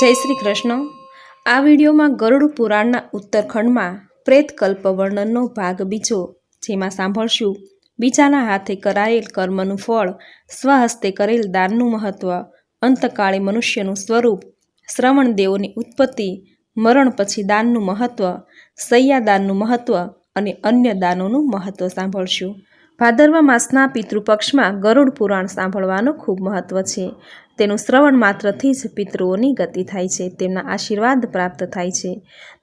જય શ્રી કૃષ્ણ. આ વિડીયોમાં ગરુડ પુરાણના ઉત્તરખંડમાં પ્રેતકલ્પ વર્ણનનો ભાગ બીજો, જેમાં સાંભળશું. બીજાના હાથે કરાયેલ કર્મનું ફળ, સ્વહસ્તે કરેલ દાનનું મહત્વ, અંતકાળે મનુષ્યનું સ્વરૂપ, શ્રવણ દેવોની ઉત્પત્તિ, મરણ પછી દાનનું મહત્વ, સૈયાદાનનું મહત્ત્વ અને અન્ય દાનોનું મહત્વ સાંભળશું. ભાદરવા માસના પિતૃપક્ષમાં ગરુડ પુરાણ સાંભળવાનું ખૂબ મહત્વ છે. તેનું શ્રવણ માત્રથી જ પિતૃઓની ગતિ થાય છે તેમના આશીર્વાદ પ્રાપ્ત થાય છે.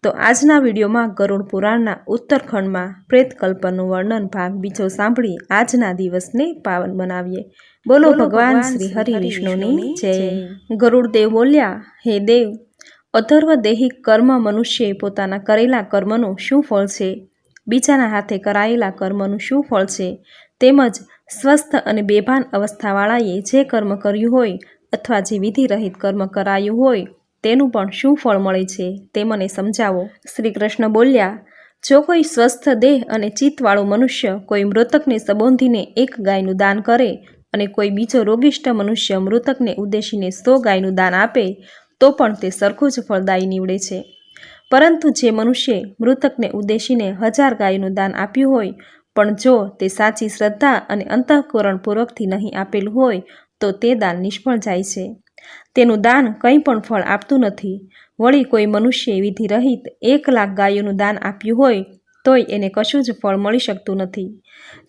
તો આજના વિડીયોમાં ગરુડ પુરાણના ઉત્તરખંડમાં પ્રેતકલ્પનું વર્ણન ભાગ બીજો સાંભળી આજના દિવસને પાવન બનાવીએ. બોલો ભગવાન શ્રી હરિ વિષ્ણુની જય. ગરુડદેવ બોલ્યા હે દેવ અથર્વ દેહિક કર્મ મનુષ્યએ પોતાના કરેલા કર્મનું શું ફળ છે? બીજાના હાથે કરાયેલા કર્મનું શું ફળ છે? તેમજ સ્વસ્થ અને બેભાન અવસ્થાવાળાએ જે કર્મ કર્યું હોય અથવા જે વિધિ રહિત કર્મ કરાયું હોય તેનું પણ શું ફળ મળે છે તે મને સમજાવો. શ્રી કૃષ્ણ બોલ્યા, જો કોઈ સ્વસ્થ દેહ અને ચિત્તવાળો મનુષ્ય કોઈ મૃતકને સંબોધીને એક ગાયનું દાન કરે અને કોઈ બીજો રોગિષ્ઠ મનુષ્ય મૃતકને ઉદ્દેશીને સો ગાયનું દાન આપે, તો પણ તે સરખું જ ફળદાયી નીવડે છે. પરંતુ જે મનુષ્યે મૃતકને ઉદ્દેશીને હજાર ગાયનું દાન આપ્યું હોય, પણ જો તે સાચી શ્રદ્ધા અને અંતઃકરણપૂર્વકથી નહીં આપેલું હોય, તો તે દાન નિષ્ફળ જાય છે. તેનું દાન કંઈ પણ ફળ આપતું નથી. વળી કોઈ મનુષ્યે વિધિ રહિત એક લાખ ગાયોનું દાન આપ્યું હોય, તોય એને કશું જ ફળ મળી શકતું નથી.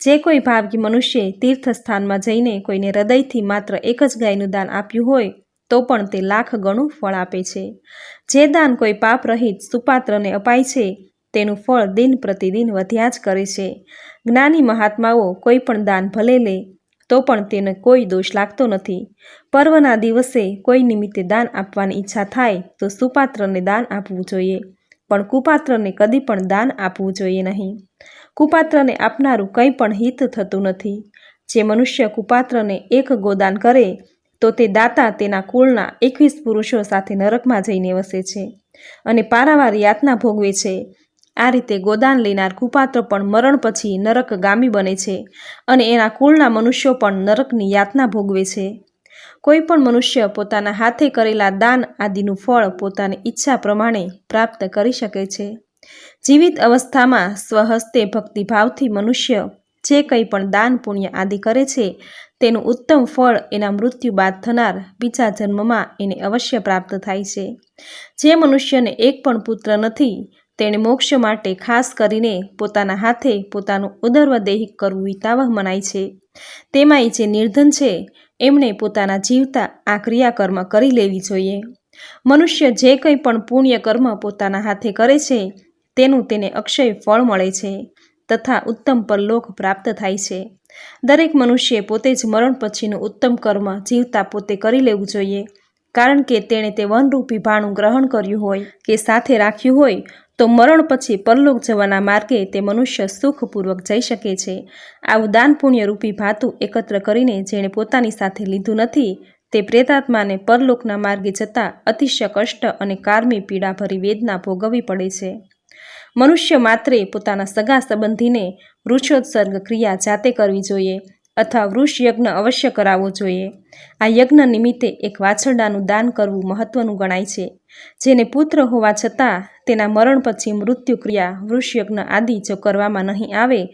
જે કોઈ ભાવકી મનુષ્યે તીર્થસ્થાનમાં જઈને કોઈને હૃદયથી માત્ર એક જ ગાયનું દાન આપ્યું હોય, તો પણ તે લાખ ગણું ફળ આપે છે. જે દાન કોઈ પાપ રહિત સુપાત્રને અપાય છે, તેનું ફળ દિન પ્રતિદિન વધ્યા જ કરે છે. જ્ઞાની મહાત્માઓ કોઈ પણ દાન ભલે લે, તો પણ તેને કોઈ દોષ લાગતો નથી. પર્વના દિવસે કોઈ નિમિત્તે દાન આપવાની ઈચ્છા થાય, તો સુપાત્રને દાન આપવું જોઈએ. પણ કુપાત્રને કદી પણ દાન આપવું જોઈએ નહીં. કુપાત્રને આપનારું કંઈ પણ હિત થતું નથી. જે મનુષ્ય કુપાત્રને એક ગોદાન કરે તો તે દાતા તેના કુળના એકવીસ પુરુષો સાથે નરકમાં જઈને વસે છે અને પારાવાર યાતના ભોગવે છે. આ રીતે ગોદાન લેનાર કુપાત્ર પણ મરણ પછી નરક ગામી બને છે અને એના કુળના મનુષ્યો પણ નરકની યાતના ભોગવે છે. કોઈ પણ મનુષ્ય પોતાના હાથે કરેલા દાન આદિનું ફળ પોતાની ઈચ્છા પ્રમાણે પ્રાપ્ત કરી શકે છે. જીવિત અવસ્થામાં સ્વહસ્તે ભક્તિભાવથી મનુષ્ય જે કંઈ પણ દાન પુણ્ય આદિ કરે છે, તેનું ઉત્તમ ફળ એના મૃત્યુ બાદ થનાર બીજા જન્મમાં એને અવશ્ય પ્રાપ્ત થાય છે. જે મનુષ્યને એક પણ પુત્ર નથી, તેણે મોક્ષ માટે ખાસ કરીને પોતાના હાથે પોતાનું ઉદર્વ દેહિક કરવું વિતાવહ મનાય છે. તેમાંય જે નિર્ધન છે, એમણે પોતાના જીવતા આ ક્રિયાકર્મ કરી લેવી જોઈએ. મનુષ્ય જે કંઈ પણ પુણ્ય કર્મ પોતાના હાથે કરે છે, તેનું તેને અક્ષય ફળ મળે છે. તથા ઉત્તમ પરલોક પ્રાપ્ત થાય છે. દરેક મનુષ્યએ પોતે જ મરણ પછીનું ઉત્તમ કર્મ જીવતા પોતે કરી લેવું જોઈએ. કારણ કે તેણે તે વનરૂપી ભાણું ગ્રહણ કર્યું હોય કે સાથે રાખ્યું હોય, તો મરણ પછી પરલોક જવાના માર્ગે તે મનુષ્ય સુખપૂર્વક જઈ શકે છે. આવું દાન પુણ્યરૂપી ભાતું એકત્ર કરીને જેણે પોતાની સાથે લીધું નથી, તે પ્રેતાત્માને પરલોકના માર્ગે જતાં અતિશય કષ્ટ અને કારમી પીડાભરી વેદના ભોગવવી પડે છે. મનુષ્ય માત્રે પોતાના સગા સંબંધીને વૃક્ષોત્સર્ગ ક્રિયા જાતે કરવી જોઈએ અથવા વૃક્ષ યજ્ઞ અવશ્ય કરાવવો જોઈએ. આ યજ્ઞ નિમિત્તે એક વાછરડાનું દાન કરવું મહત્વનું ગણાય છે. જેને પુત્ર હોવા છતાં તેના મરણ પછી મૃત્યુ ક્રિયા, વૃક્ષ યજ્ઞ આદિ જો કરવામાં નહીં આવે,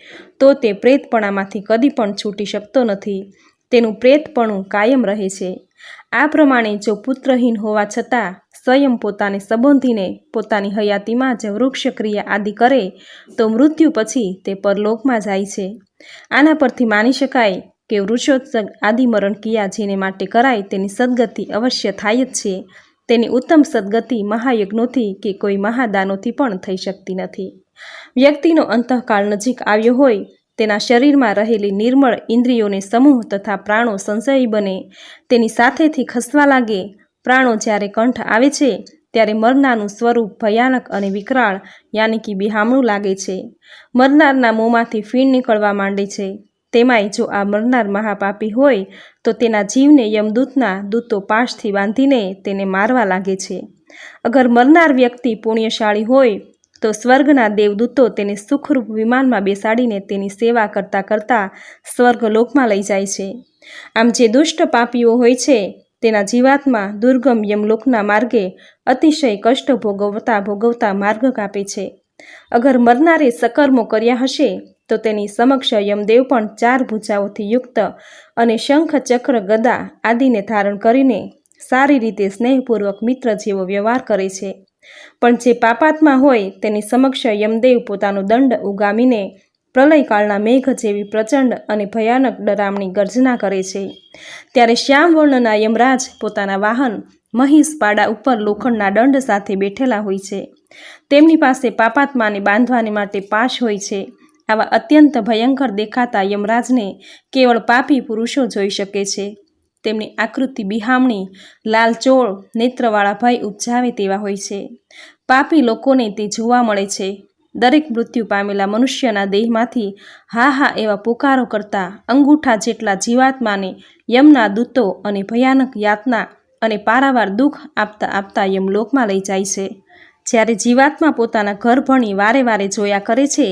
તો તે પ્રેતપણામાંથી કદી પણ છૂટી શકતો નથી. તેનું પ્રેતપણું કાયમ રહે છે. આ પ્રમાણે જો પુત્રહીન હોવા છતાં સ્વયં પોતાને સંબોધીને પોતાની હયાતીમાં જ વૃક્ષ ક્રિયા આદિ કરે, તો મૃત્યુ પછી તે પરલોકમાં જાય છે. આના પરથી માની શકાય કે વૃક્ષોત્સર્ગ આદિમરણ ક્રિયા જેને માટે કરાય તેની સદગતિ અવશ્ય થાય જ છે. તેની ઉત્તમ સદગતિ મહાયજ્ઞોથી કે કોઈ મહાદાનોથી પણ થઈ શકતી નથી. વ્યક્તિનો અંતઃકાળ નજીક આવ્યો હોય તેના શરીરમાં રહેલી નિર્મળ ઇન્દ્રિયોને સમૂહ તથા પ્રાણો સંશયી બને. તેની સાથેથી ખસવા લાગે. પ્રાણો જ્યારે કંઠ આવે છે, ત્યારે મરનારનું સ્વરૂપ ભયાનક અને વિકરાળ, યાની કે બિહામણું લાગે છે. મરનારના મોંમાંથી ફીણ નીકળવા માંડે છે. તેમાંય જો આ મરનાર મહાપાપી હોય, તો તેના જીવને યમદૂતના દૂતો પાશથી બાંધીને તેને મારવા લાગે છે. અગર મરનાર વ્યક્તિ પુણ્યશાળી હોય તો સ્વર્ગના દેવદૂતો તેને સુખરૂપ વિમાનમાં બેસાડીને તેની સેવા કરતાં કરતાં સ્વર્ગલોકમાં લઈ જાય છે. આમ જે દુષ્ટ પાપીઓ હોય છે, તેના જીવાત્મા દુર્ગમ યમલોકના માર્ગે અતિશય કષ્ટ ભોગવતા ભોગવતા માર્ગ કાપે છે. અગર મરનારે સકર્મો કર્યા હશે, તો તેની સમક્ષ યમદેવ પણ ચાર ભૂજાઓથી યુક્ત અને શંખ ચક્ર ગદા આદિને ધારણ કરીને સારી રીતે સ્નેહપૂર્વક મિત્ર જેવો વ્યવહાર કરે છે. પણ જે પાપાત્મા હોય તેની સમક્ષ યમદેવ પોતાનો દંડ ઉગામીને પ્રલયકાળના મેઘ જેવી પ્રચંડ અને ભયાનક ડરામણી ગર્જના કરે છે. ત્યારે શ્યામવર્ણના યમરાજ પોતાના વાહન મહીસ પાડા ઉપર લોખંડના દંડ સાથે બેઠેલા હોય છે. તેમની પાસે પાપાત્માને બાંધવાને માટે પાશ હોય છે. આવા અત્યંત ભયંકર દેખાતા યમરાજને કેવળ પાપી પુરુષો જોઈ શકે છે. તેમની આકૃતિ બિહામણી લાલચોળ નેત્રવાળા ભય ઉપજાવે તેવા હોય છે. પાપી લોકોને તે જોવા મળે છે. દરેક મૃત્યુ પામેલા મનુષ્યના દેહમાંથી હા હા એવા પુકારો કરતા અંગૂઠા જેટલા જીવાત્માને યમના દૂતો અને ભયાનક યાતના અને પારાવાર દુઃખ આપતા આપતા યમલોકમાં લઈ જાય છે. જ્યારે જીવાત્મા પોતાના ઘર ભણી વારે વારે જોયા કરે છે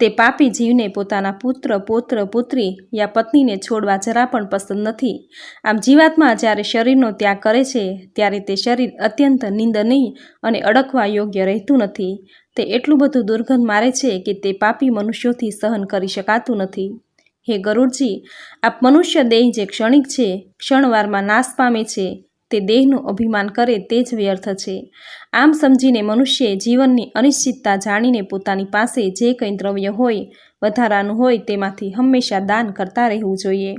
તે પાપી જીવને પોતાના પુત્ર, પોત્ર, પુત્રી યા પત્નીને છોડવા જરા પણ પસંદ નથી. આમ જીવાત્મા જ્યારે શરીરનો ત્યાગ કરે છે, ત્યારે તે શરીર અત્યંત નિંદનીય અને અડકવા યોગ્ય રહેતું નથી. તે એટલું બધું દુર્ગંધ મારે છે કે તે પાપી મનુષ્યોથી સહન કરી શકાતું નથી. હે ગરુડજી, આપ મનુષ્ય દેહ જે ક્ષણિક છે, ક્ષણવારમાં નાશ પામે છે તે દેહનું અભિમાન કરે તે જ વ્યર્થ છે. આમ સમજીને મનુષ્યએ જીવનની અનિશ્ચિતતા જાણીને પોતાની પાસે જે કંઈ દ્રવ્ય હોય, વધારાનું હોય તેમાંથી હંમેશા દાન કરતા રહેવું જોઈએ.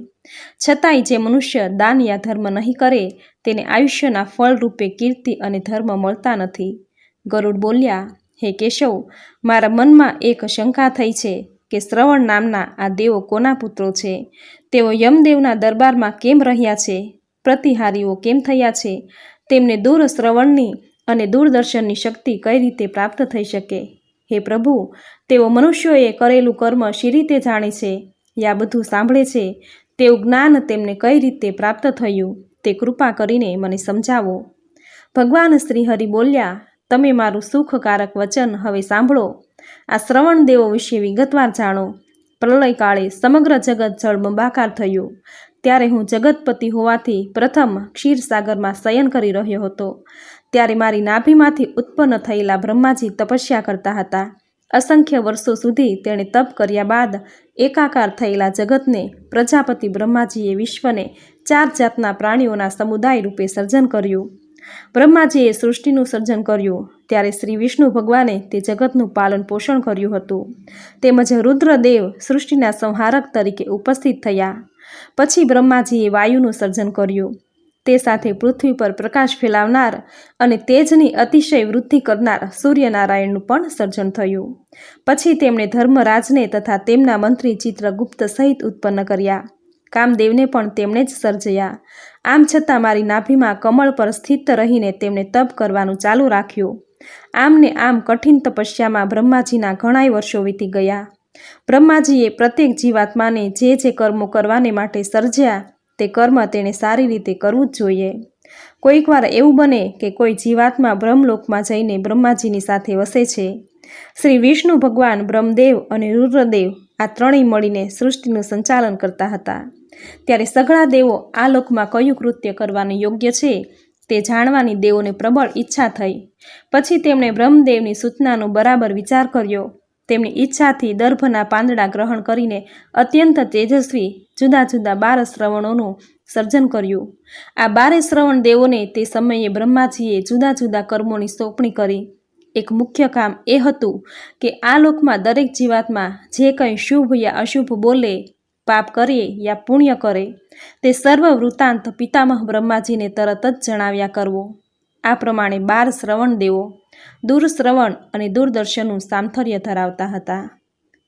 છતાંય જે મનુષ્ય દાન યા ધર્મ નહીં કરે, તેને આયુષ્યના ફળ રૂપે કીર્તિ અને ધર્મ મળતા નથી. ગરુડ બોલ્યા, હે કેશવ, મારા મનમાં એક શંકા થઈ છે કે શ્રવણ નામના આ દેવો કોના પુત્રો છે? તેઓ યમદેવના દરબારમાં કેમ રહ્યા છે? પ્રતિહારીઓ કેમ થયા છે? તેમને દૂર શ્રવણની અને દૂરદર્શનની શક્તિ કઈ રીતે પ્રાપ્ત થઈ શકે? હે પ્રભુ, તેઓ મનુષ્યોએ કરેલું કર્મ શી રીતે જાણે છે? યા બધું સાંભળે છે? તેવું જ્ઞાન તેમને કઈ રીતે પ્રાપ્ત થયું? તે કૃપા કરીને મને સમજાવો. ભગવાન શ્રી હરિ બોલ્યા, તમે મારું સુખકારક વચન હવે સાંભળો. આ શ્રવણ દેવો વિશે વિગતવાર જાણો. પ્રલયકાળે સમગ્ર જગત જળબંબાકાર થયું. ત્યારે હું જગતપતિ હોવાથી પ્રથમ ક્ષીરસાગરમાં શયન કરી રહ્યો હતો. ત્યારે મારી નાભીમાંથી ઉત્પન્ન થયેલા બ્રહ્માજી તપસ્યા કરતા હતા. અસંખ્ય વર્ષો સુધી તેણે તપ કર્યા બાદ એકાકાર થયેલા જગતને પ્રજાપતિ બ્રહ્માજીએ વિશ્વને ચાર જાતના પ્રાણીઓના સમુદાય રૂપે સર્જન કર્યું. બ્રહ્માજીએ સૃષ્ટિનું સર્જન કર્યું. ત્યારે શ્રી વિષ્ણુ ભગવાને તે જગતનું પાલન પોષણ કર્યું હતું. તેમજ રુદ્રદેવ સૃષ્ટિના સંહારક તરીકે ઉપસ્થિત થયા. પછી બ્રહ્માજીએ વાયુનું સર્જન કર્યું. તે સાથે પૃથ્વી પર પ્રકાશ ફેલાવનાર અને તેજની અતિશય વૃદ્ધિ કરનાર સૂર્યનારાયણનું પણ સર્જન થયું. પછી તેમણે ધર્મરાજને તથા તેમના મંત્રી ચિત્રગુપ્ત સહિત ઉત્પન્ન કર્યા. કામદેવને પણ તેમણે જ સર્જયા. આમ છતાં મારી નાભીમાં કમળ પર સ્થિત રહીને તેમણે તપ કરવાનું ચાલુ રાખ્યું. આમને આમ કઠિન તપસ્યામાં બ્રહ્માજીના ઘણાય વર્ષો વીતી ગયા. બ્રહ્માજીએ પ્રત્યેક જીવાત્માને જે જે કર્મો કરવાને માટે સર્જ્યા, તે કર્મ તેણે સારી રીતે કરવું જ જોઈએ. કોઈક વાર એવું બને કે કોઈ જીવાત્મા બ્રહ્મલોકમાં જઈને બ્રહ્માજીની સાથે વસે છે. શ્રી વિષ્ણુ ભગવાન બ્રહ્મદેવ અને રુદ્રદેવ આ ત્રણેય મળીને સૃષ્ટિનું સંચાલન કરતા હતા. ત્યારે સઘળા દેવો આ લોકમાં કયું કૃત્ય કરવાનું યોગ્ય છે, તે જાણવાની દેવોને પ્રબળ ઈચ્છા થઈ. પછી તેમણે બ્રહ્મદેવની સૂચનાનો બરાબર વિચાર કર્યો. તેમની ઈચ્છાથી દર્ભના પાંદડા ગ્રહણ કરીને અત્યંત તેજસ્વી, જુદા જુદા બાર શ્રવણોનું સર્જન કર્યું. આ બારે શ્રવણ દેવોને તે સમયે બ્રહ્માજીએ જુદા જુદા કર્મોની સોંપણી કરી. એક મુખ્ય કામ એ હતું કે આ લોકમાં દરેક જીવાતમાં જે કંઈ શુભ યા અશુભ બોલે, પાપ કરે યા પુણ્ય કરે, તે સર્વ વૃત્તાંત પિતામહ બ્રહ્માજીને તરત જ જણાવ્યા કરવો. આ પ્રમાણે બાર શ્રવણ દેવો દૂરશ્રવણ અને દૂરદર્શનનું સામથર્ય ધરાવતા હતા.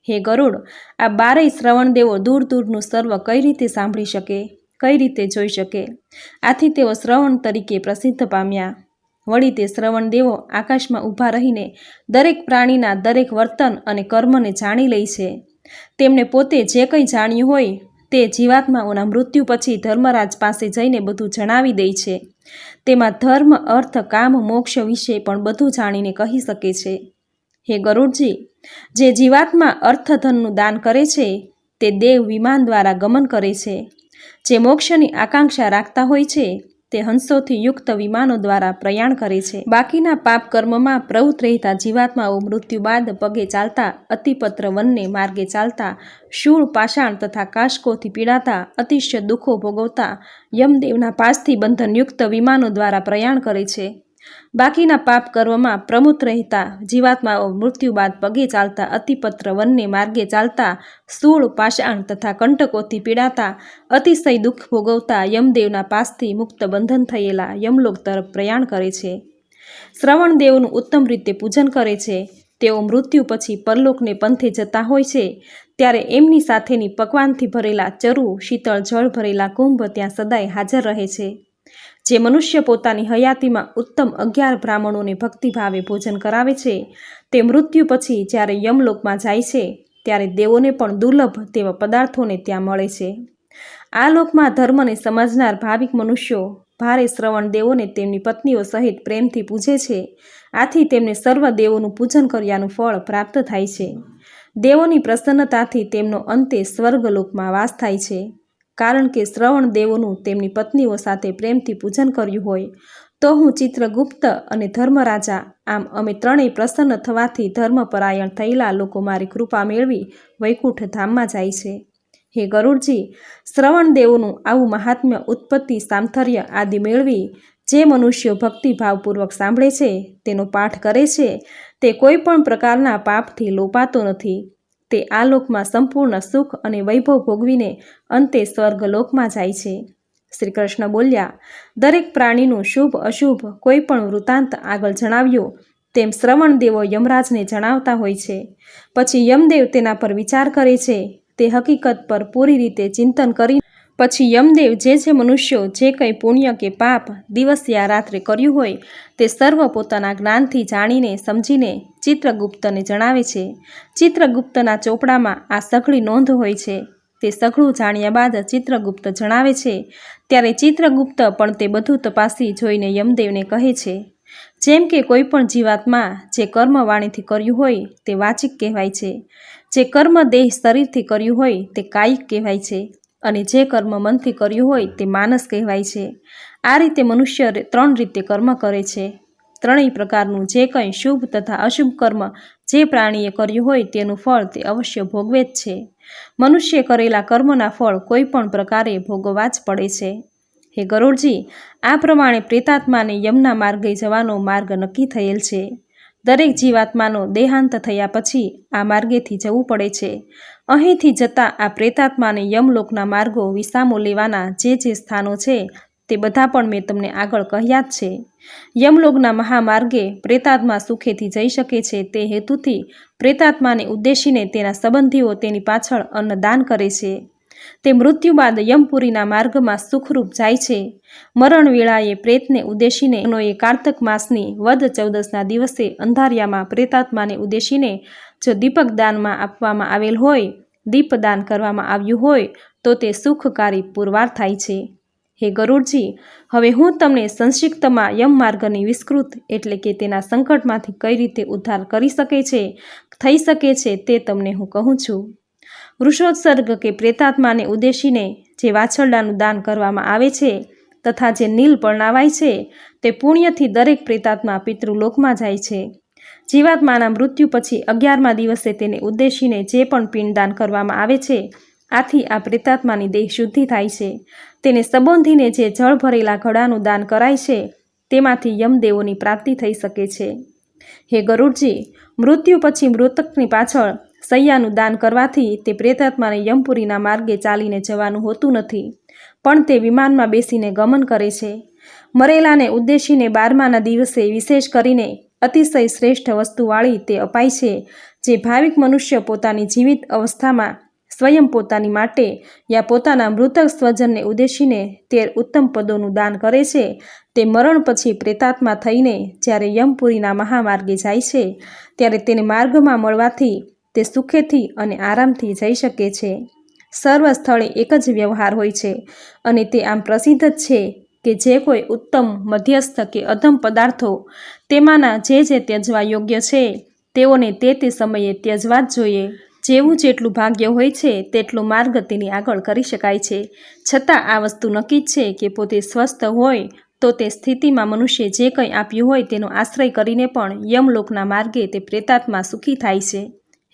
હે ગરુડ, આ બારેય શ્રવણ દેવો દૂર દૂરનું સર્વ કઈ રીતે સાંભળી શકે, કઈ રીતે જોઈ શકે? આથી તેઓ શ્રવણ તરીકે પ્રસિદ્ધ પામ્યા. વળી તે શ્રવણ દેવો આકાશમાં ઊભા રહીને દરેક પ્રાણીના દરેક વર્તન અને કર્મને જાણી લે છે. તેમણે પોતે જે કંઈ જાણ્યું હોય તે જીવાત્માઓના મૃત્યુ પછી ધર્મરાજ પાસે જઈને બધું જણાવી દે છે. તેમાં ધર્મ, અર્થ, કામ, મોક્ષ વિશે પણ બધું જાણીને કહી શકે છે. હે ગરુડજી, જે જીવાત્મા અર્થધનનું દાન કરે છે, તે દેવ વિમાન દ્વારા ગમન કરે છે. જે મોક્ષની આકાંક્ષા રાખતા હોય છે તે હંસોથી યુક્ત વિમાનો દ્વારા પ્રયાણ કરે છે. બાકીના પાપ કર્મમાં પ્રવૃત્ત રહેતા જીવાત્માઓ મૃત્યુ બાદ પગે ચાલતા, અતિપત્ર વનને માર્ગે ચાલતા, શૂળ પાષાણ તથા કાશકોથી પીડાતા, અતિશય દુઃખો ભોગવતા, યમદેવના પાસથી બંધનયુક્ત વિમાનો દ્વારા પ્રયાણ કરે છે. બાકીના પાપ કર્મમાં પ્રમુખ રહેતા, જીવાત્માઓ મૃત્યુ બાદ પગે ચાલતા, અતિપત્ર વનને માર્ગે ચાલતા, સ્થૂળ પાષાણ તથા કંટકોથી પીડાતા, અતિશય દુઃખ ભોગવતા યમદેવના પાસથી મુક્ત બંધન થયેલા યમલોક તરફ પ્રયાણ કરે છે. શ્રવણ દેવનું ઉત્તમ રીતે પૂજન કરે છે. તેઓ મૃત્યુ પછી પરલોકને પંથે જતા હોય છે. ત્યારે એમની સાથેની પકવાનથી ભરેલા ચરુ, શીતળ, જળ ભરેલા કુંભ ત્યાં સદાય હાજર રહે છે. જે મનુષ્ય પોતાની હયાતીમાં ઉત્તમ અગિયાર બ્રાહ્મણોને ભક્તિભાવે ભોજન કરાવે છે, તે મૃત્યુ પછી જ્યારે યમલોકમાં જાય છે, ત્યારે દેવોને પણ દુર્લભ તેવા પદાર્થોને ત્યાં મળે છે. આ લોકમાં ધર્મને સમજનાર ભાવિક મનુષ્યો ભારે શ્રવણ દેવોને તેમની પત્નીઓ સહિત પ્રેમથી પૂજે છે. આથી તેમને સર્વ દેવોનું પૂજન કર્યાનું ફળ પ્રાપ્ત થાય છે. દેવોની પ્રસન્નતાથી તેમનો અંતે સ્વર્ગલોકમાં વાસ થાય છે. કારણ કે શ્રવણ દેવોનું તેમની પત્નીઓ સાથે પ્રેમથી પૂજન કર્યું હોય, તો હું ચિત્રગુપ્ત અને ધર્મરાજા, આમ અમે ત્રણેય પ્રસન્ન થવાથી ધર્મપરાયણ થયેલા લોકો મારી કૃપા મેળવી વૈકુંઠ ધામમાં જાય છે. હે ગરુડજી, શ્રવણ દેવોનું આવું મહાત્મ્ય ઉત્પત્તિ સામથર્ય આદિ મેળવી જે મનુષ્યો ભક્તિભાવપૂર્વક સાંભળે છે, તેનો પાઠ કરે છે, તે કોઈ પણ પ્રકારના પાપથી લોપાતો નથી. તે આ લોકમાં સંપૂર્ણ સુખ અને વૈભવ ભોગવીને અંતે સ્વર્ગલોકમાં જાય છે. શ્રી કૃષ્ણ બોલ્યા, દરેક પ્રાણીનું શુભ અશુભ કોઈ પણ વૃત્તાંત આગળ જણાવ્યો, તેમ શ્રવણ દેવો યમરાજને જણાવતા હોય છે. પછી યમદેવ તેના પર વિચાર કરે છે. તે હકીકત પર પૂરી રીતે ચિંતન કરી પછી યમદેવ જે જે મનુષ્યો જે કંઈ પુણ્ય કે પાપ દિવસ યા રાત્રે કર્યું હોય, તે સર્વ પોતાના જ્ઞાનથી જાણીને સમજીને ચિત્રગુપ્તને જણાવે છે, ચિત્રગુપ્તના ચોપડામાં આ સઘળી નોંધ હોય છે. તે સઘળું જાણ્યા બાદ ચિત્રગુપ્ત જણાવે છે, ત્યારે ચિત્રગુપ્ત પણ તે બધું તપાસી જોઈને યમદેવને કહે છે. જેમ કે કોઈપણ જીવાતમાં જે કર્મ વાણીથી કર્યું હોય તે વાચિક કહેવાય છે. જે કર્મ દેહ શરીરથી કર્યું હોય તે કાયિક કહેવાય છે. અને જે કર્મ મનથી કર્યું હોય તે માનસ કહેવાય છે. આ રીતે મનુષ્ય ત્રણ રીતે કર્મ કરે છે. ત્રણેય પ્રકારનું જે કંઈ શુભ તથા અશુભ કર્મ જે પ્રાણીએ કર્યું હોય તેનું ફળ તે અવશ્ય ભોગવે જ છે. મનુષ્ય કરેલા કર્મના ફળ કોઈ પણ પ્રકારે ભોગવવા જ પડે છે. હે ગરુડજી, આ પ્રમાણે પ્રેતાત્માને યમના માર્ગે જવાનો માર્ગ નક્કી થયેલ છે. દરેક જીવાત્માનો દેહાંત થયા પછી આ માર્ગેથી જવું પડે છે. અહીંથી જતા આ પ્રેતાત્માને યમલોકના માર્ગો વિસામો લેવાના જે જે સ્થાનો છે તે બધા પણ મેં તમને આગળ કહ્યા જ છે. યમલોગના મહામાર્ગે પ્રેતાત્મા સુખેથી જઈ શકે છે તે હેતુથી પ્રેતાત્માને ઉદ્દેશીને તેના સંબંધીઓ તેની પાછળ અન્નદાન કરે છે. તે મૃત્યુ બાદ યમપુરીના માર્ગમાં સુખરૂપ જાય છે. મરણ વેળાએ પ્રેતને ઉદ્દેશીને એ કાર્તક માસની વદ ચૌદસના દિવસે અંધારિયામાં પ્રેતાત્માને ઉદ્દેશીને જો દીપક દાનમાં આપવામાં આવેલ હોય દીપદાન કરવામાં આવ્યું હોય, તો તે સુખકારી પુરવાર થાય છે. હે ગરુડજી, હવે હું તમને સંક્ષિપ્તમાં યમ માર્ગની વિસ્તૃત એટલે કે તેના સંકટમાંથી કઈ રીતે ઉદ્ધાર કરી શકે છે, થઈ શકે છે તે તમને હું કહું છું. વૃષોત્સર્ગ કે પ્રેતાત્માને ઉદ્દેશીને જે વાછરડાનું દાન કરવામાં આવે છે તથા જે નીલ પરણાવાય છે તે પુણ્યથી દરેક પ્રેતાત્મા પિતૃલોકમાં જાય છે. જીવાત્માના મૃત્યુ પછી અગિયારમા દિવસે તેને ઉદ્દેશીને જે પણ પિંડદાન કરવામાં આવે છે આથી આ પ્રેતાત્માની દેહ શુદ્ધિ થાય છે. તેને સંબોધીને જે જળ ભરેલા ઘડાનું દાન કરાય છે, તેમાંથી યમદેવોની પ્રાપ્તિ થઈ શકે છે. હે ગરુડજી, મૃત્યુ પછી મૃતકની પાછળ સૈયાનું દાન કરવાથી તે પ્રેતાત્માને યમપુરીના માર્ગે ચાલીને જવાનું હોતું નથી, પણ તે વિમાનમાં બેસીને ગમન કરે છે. મરેલાને ઉદ્દેશીને બારમાના દિવસે વિશેષ કરીને અતિશય શ્રેષ્ઠ વસ્તુવાળી તે અપાય છે, જે ભાવિક મનુષ્ય પોતાની જીવિત અવસ્થામાં સ્વયં પોતાની માટે યા પોતાના મૃતક સ્વજનને ઉદ્દેશીને તે ઉત્તમ પદોનું દાન કરે છે. તે મરણ પછી પ્રેતાત્મા થઈને જ્યારે યમપુરીના મહામાર્ગે જાય છે, ત્યારે તેને માર્ગમાં મળવાથી તે સુખેથી અને આરામથી જઈ શકે છે. સર્વ સ્થળે એક જ વ્યવહાર હોય છે અને તે આમ પ્રસિદ્ધ જ છે કે જે કોઈ ઉત્તમ, મધ્યસ્થ કે અધમ પદાર્થો તેમાંના જે જે ત્યજવા યોગ્ય છે, તેઓને તે તે સમયે ત્યજવા જ જોઈએ. જેવું જેટલું ભાગ્ય હોય છે, તેટલો માર્ગ તેની આગળ કરી શકાય છે. છતાં આ વસ્તુ નક્કી જ છે કે પોતે સ્વસ્થ હોય તો તે સ્થિતિમાં મનુષ્ય જે કંઈ આપ્યું હોય તેનો આશ્રય કરીને પણ યમલોકના માર્ગે તે પ્રેતાત્મા સુખી થાય છે.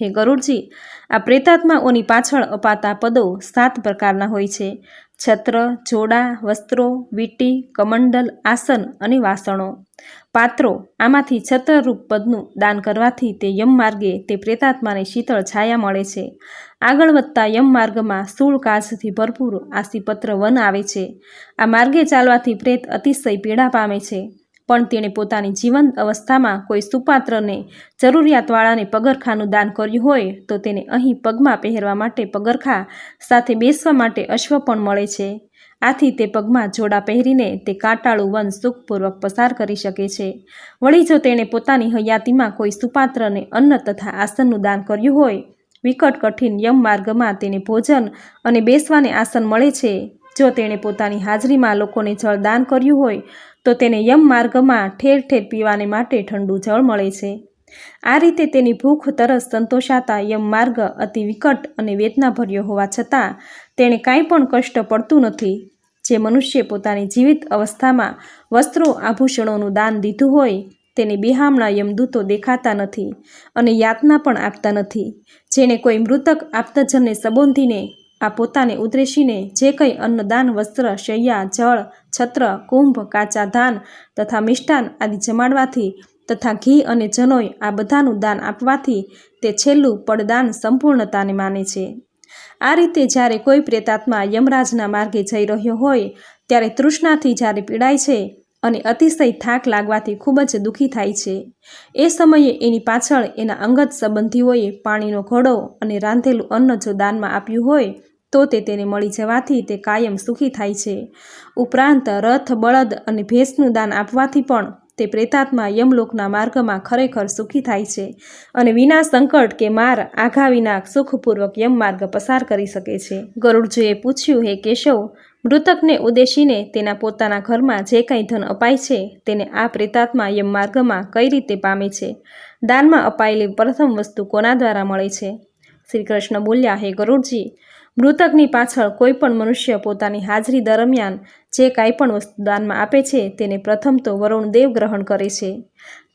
હે ગરુડજી, આ પ્રેતાત્માઓની પાછળ અપાતા પદો સાત પ્રકારના હોય છે. છત્ર, જોડા, વસ્ત્રો, વીટી, કમંડલ, આસન અને વાસણો. પાત્રો, આમાંથી છત્રરૂપ પદનું દાન કરવાથી તે યમ માર્ગે તે પ્રેતાત્માને શીતળ છાયા મળે છે. આગળ વધતા યમ માર્ગમાં સૂળ કાચથી ભરપૂર આસીપત્ર વન આવે છે. આ માર્ગે ચાલવાથી પ્રેત અતિશય પીડા પામે છે. પણ તેણે પોતાની જીવંત અવસ્થામાં કોઈ સુપાત્રને, જરૂરિયાતવાળાને પગરખાનું દાન કર્યું હોય તો તેને અહીં પગમાં પહેરવા માટે પગરખા સાથે બેસવા માટે અશ્વ પણ મળે છે. આથી તે પગમાં જોડા પહેરીને તે કાંટાળું વન સુખપૂર્વક પસાર કરી શકે છે. વળી જો તેણે પોતાની હયાતીમાં કોઈ સુપાત્રને અન્ન તથા આસનનું દાન કર્યું હોય, વિકટ કઠિન યમ માર્ગમાં તેને ભોજન અને બેસવાને આસન મળે છે. જો તેણે પોતાની હાજરીમાં લોકોને જળ દાન કર્યું હોય તો તેને યમ માર્ગમાં ઠેર ઠેર પીવાને માટે ઠંડુ જળ મળે છે. આ રીતે તેની ભૂખ, તરસ, સંતોષાતા યમ માર્ગ અતિ વિકટ અને વેદનાભર્યો હોવા છતાં તેણે કાંઈ પણ કષ્ટ પડતું નથી. જે મનુષ્ય પોતાની જીવિત અવસ્થામાં વસ્ત્રો, આભૂષણોનું દાન દીધું હોય તેને બિહામણા યમદૂતો દેખાતા નથી અને યાતના પણ આપતા નથી. જેણે કોઈ મૃતક આપતાજનને સંબોધીને આ પોતાને ઉદ્દેશીને જે કંઈ અન્નદાન, વસ્ત્ર, શૈયા, જળ, છત્ર, કુંભ, કાચા ધાન તથા મિષ્ટાન આદિ જમાડવાથી તથા ઘી અને જનોય આ બધાનું દાન આપવાથી તે છેલ્લું પડદાન સંપૂર્ણતાને માને છે. આ રીતે જ્યારે કોઈ પ્રેતાત્મા યમરાજના માર્ગે જઈ રહ્યો હોય, ત્યારે તૃષ્ણાથી જ્યારે પીડાય છે અને અતિશય થાક લાગવાથી ખૂબ જ દુઃખી થાય છે. એ સમયે એની પાછળ એના અંગત સંબંધીઓએ પાણીનો ઘડો અને રાંધેલું અન્ન જો દાનમાં આપ્યું હોય, તો તે તેને મળી જવાથી તે કાયમ સુખી થાય છે. ઉપરાંત રથ, બળદ અને ભેંસનું દાન આપવાથી પણ તે પ્રેતાત્મા યમલોકના માર્ગમાં ખરેખર સુખી થાય છે અને વિના સંકટ કે માર, આઘા વિના સુખપૂર્વક યમ માર્ગ પસાર કરી શકે છે. ગરુડજીએ પૂછ્યું, હે કેશવ મૃતકને ઉદ્દેશીને તેના પોતાના ઘરમાં જે કંઈ ધન અપાય છે તેને આ પ્રેતાત્મા યમ માર્ગમાં કઈ રીતે પામે છે? દાનમાં અપાયેલી પ્રથમ વસ્તુ કોના દ્વારા મળે છે? શ્રી કૃષ્ણ બોલ્યા, હે ગરુડજી, મૃતકની પાછળ કોઈપણ મનુષ્ય પોતાની હાજરી દરમિયાન જે કાંઈ પણ વસ્તુ દાનમાં આપે છે તેને પ્રથમ તો વરુણદેવ ગ્રહણ કરે છે.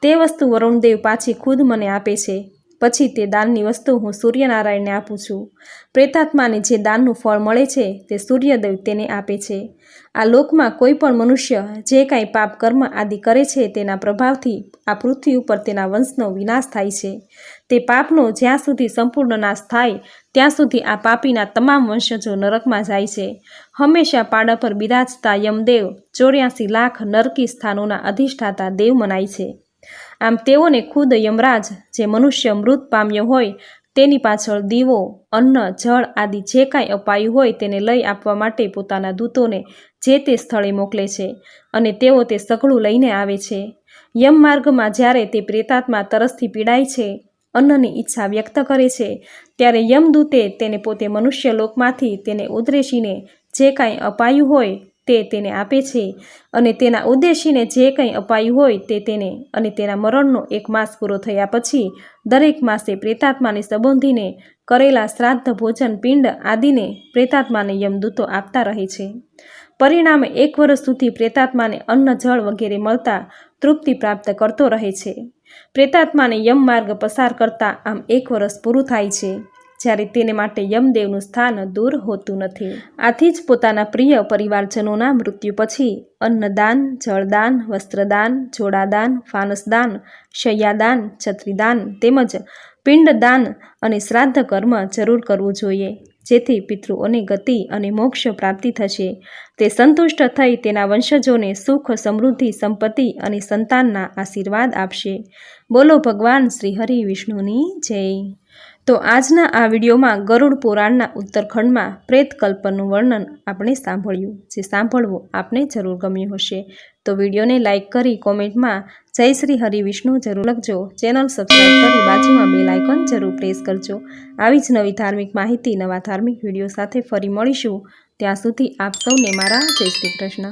તે વસ્તુ વરુણદેવ પાછી ખુદ મને આપે છે. પછી તે દાનની વસ્તુ હું સૂર્યનારાયણને આપું છું. પ્રેતાત્માને જે દાનનું ફળ મળે છે, તે સૂર્યદેવ તેને આપે છે. આ લોકમાં કોઈ પણ મનુષ્ય જે કાંઈ પાપ કર્મ આદિ કરે છે, તેના પ્રભાવથી આ પૃથ્વી ઉપર તેના વંશનો વિનાશ થાય છે. તે પાપનો જ્યાં સુધી સંપૂર્ણ નાશ થાય, ત્યાં સુધી આ પાપીના તમામ વંશજો નરકમાં જાય છે. હંમેશા પાડા પર બિરાજતા યમદેવ ચોર્યાસી લાખ નરકી સ્થાનોના અધિષ્ઠાતા દેવ મનાય છે. આમ તેઓને ખુદ યમરાજ જે મનુષ્ય મૃત પામ્યો હોય, તેની પાછળ દીવો, અન્ન, જળ આદિ જે કાંઈ અપાયું હોય તેને લઈ આપવા માટે પોતાના દૂતોને જે તે સ્થળે મોકલે છે અને તેઓ તે સઘળું લઈને આવે છે. યમ માર્ગમાં જ્યારે તે પ્રેતાત્મા તરસથી પીડાય છે, અન્નની ઈચ્છા વ્યક્ત કરે છે, ત્યારે યમદૂતે તેને પોતે મનુષ્ય લોકમાંથી તેને ઉદ્રેશીને જે કાંઈ અપાયું હોય તે તેને આપે છે અને તેના ઉદ્દેશીને જે કંઈ અપાયું હોય તે તેને અને તેના મરણનો એક માસ પૂરો થયા પછી દરેક માસે પ્રેતાત્માને સંબોધીને કરેલા શ્રાદ્ધ, ભોજન, પિંડ આદિને પ્રેતાત્માને યમદૂતો આપતા રહે છે. પરિણામે એક વર્ષ સુધી પ્રેતાત્માને અન્ન, જળ વગેરે મળતા તૃપ્તિ પ્રાપ્ત કરતો રહે છે. પ્રેતાત્માને યમ માર્ગ પસાર કરતા આમ એક વર્ષ પૂરું થાય છે. જ્યારે તેને માટે યમદેવનું સ્થાન દૂર હોતું નથી. આથી જ પોતાના પ્રિય પરિવારજનોના મૃત્યુ પછી અન્નદાન, જળદાન, વસ્ત્રદાન, જોડાદાન, ફાનસદાન શય્યાદાન છત્રીદાન તેમજ પિંડદાન અને શ્રાદ્ધ કર્મ જરૂર કરવું જોઈએ, જેથી પિતૃઓને ગતિ અને મોક્ષ પ્રાપ્તિ થશે. તે સંતુષ્ટ થઈ તેના વંશજોને સુખ, સમૃદ્ધિ, સંપત્તિ અને સંતાનના આશીર્વાદ આપશે. બોલો ભગવાન શ્રી હરિ વિષ્ણુની જય. તો આજના આ વિડીયોમાં ગરુડ પુરાણના ઉત્તરખંડમાં પ્રેતકલ્પનું વર્ણન આપણે સાંભળ્યું, જે સાંભળવું આપને જરૂર ગમ્યું હશે. તો વિડીયોને લાઇક કરી કોમેન્ટમાં જય શ્રી હરિ વિષ્ણુ જરૂર લખજો. ચેનલ સબસ્ક્રાઈબ કરી બાજુમાં બેલ આઇકન જરૂર પ્રેસ કરજો. આવી જ નવી ધાર્મિક માહિતી, નવા ધાર્મિક વીડિયો સાથે ફરી મળીશું. ત્યાં સુધી આપ સૌને મારા જય શ્રી કૃષ્ણ.